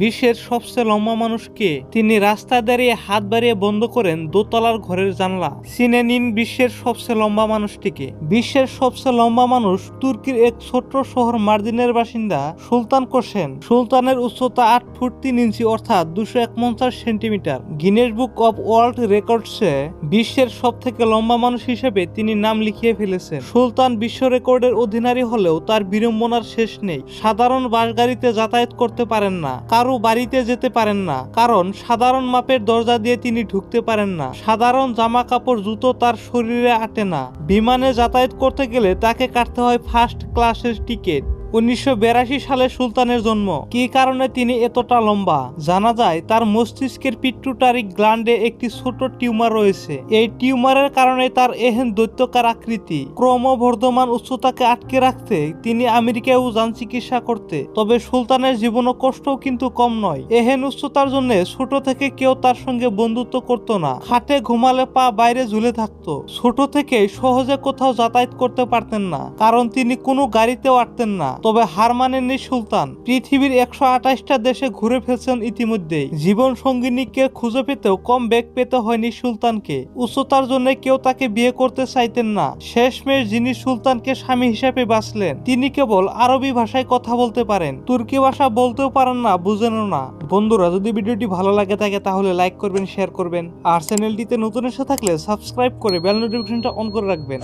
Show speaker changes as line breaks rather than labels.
বিশ্বের সবচেয়ে লম্বা মানুষকে তিনি রাস্তা দাঁড়িয়ে হাত বাড়িয়ে বন্ধ করেন দোতলার ঘরের জানলা। চিনে নিন বিশ্বের সবচেয়ে লম্বা মানুষটিকে। বিশ্বের সবচেয়ে লম্বা মানুষ তুর্কির এক ছোট্ট শহর মার্দিনের বাসিন্দা সুলতান কোসেন সুলতানের উচ্চতা আট ফুট তিন ইঞ্চি অর্থাৎ দুশো একপঞ্চাশ centimetre. Guinness book of world রেকর্ডসে বিশ্বের সব থেকে লম্বা মানুষ হিসেবে তিনি নাম লিখিয়ে ফেলেছেন। সুলতান বিশ্ব রেকর্ডের অধিনারী হলেও তার বিড়ম্বনার শেষ নেই। সাধারণ বাস গাড়িতে যাতায়াত করতে পারেন না। কারও বাড়িতে যেতে পারেন না, কারণ সাধারণ মাপের দরজা দিয়ে তিনি ঢুকতে পারেন না। সাধারণ জামা কাপড় জুতো তার শরীরে আটে না। বিমানে যাতায়াত করতে গেলে তাকে কাটতে হয় ফার্স্ট ক্লাসের টিকিট উনিশশো বিরাশি সালে সুলতানের জন্ম। কি কারণে তিনি এতটা লম্বা? জানা যায়, তার মস্তিষ্কের পিট্টুটারি গ্ল্যান্ডে একটি ছোট টিউমার রয়েছে। এই টিউমারের কারণে তার এহেন দৈত্যকার আকৃতি ক্রমবর্ধমান উচ্চতাকে আটকে রাখতে তিনি আমেরিকায়ও যান চিকিৎসা করতে। তবে সুলতানের জীবন কষ্টও কিন্তু কম নয়। এহেন উচ্চতার জন্য ছোট থেকে কেউ তার সঙ্গে বন্ধুত্ব করত না। খাটে ঘুমালে পা বাইরে ঝুলে থাকতো। ছোট থেকে সহজে কোথাও যাতায়াত করতে পারতেন না, কারণ তিনি কোনো গাড়িতেও আটতেন না। তবে হার মানেননি সুলতান। পৃথিবীর একশো আঠাশটা দেশে ঘুরে ফেলছেন ইতিমধ্যেই। জীবন সঙ্গিনীকে খুঁজে পেতেও কম বেগ পেতে হয়নি সুলতানকে। উচ্চতার জন্য কেউ তাকে বিয়ে করতে চাইতেন না। শেষমেশ যিনি সুলতানকে স্বামী হিসেবে বাঁচলেন, তিনি কেবল আরবি ভাষায় কথা বলতে পারেন। তুর্কি ভাষা বলতেও পারেন না, বুঝেনও না। বন্ধুরা, যদি ভিডিওটি ভালো লাগে থাকে, তাহলে লাইক করবেন, শেয়ার করবেন। আর চ্যানেলটিতে নতুন এসে থাকলে সাবস্ক্রাইব করে বেল নোটিফিকেশনটা অন করে রাখবেন।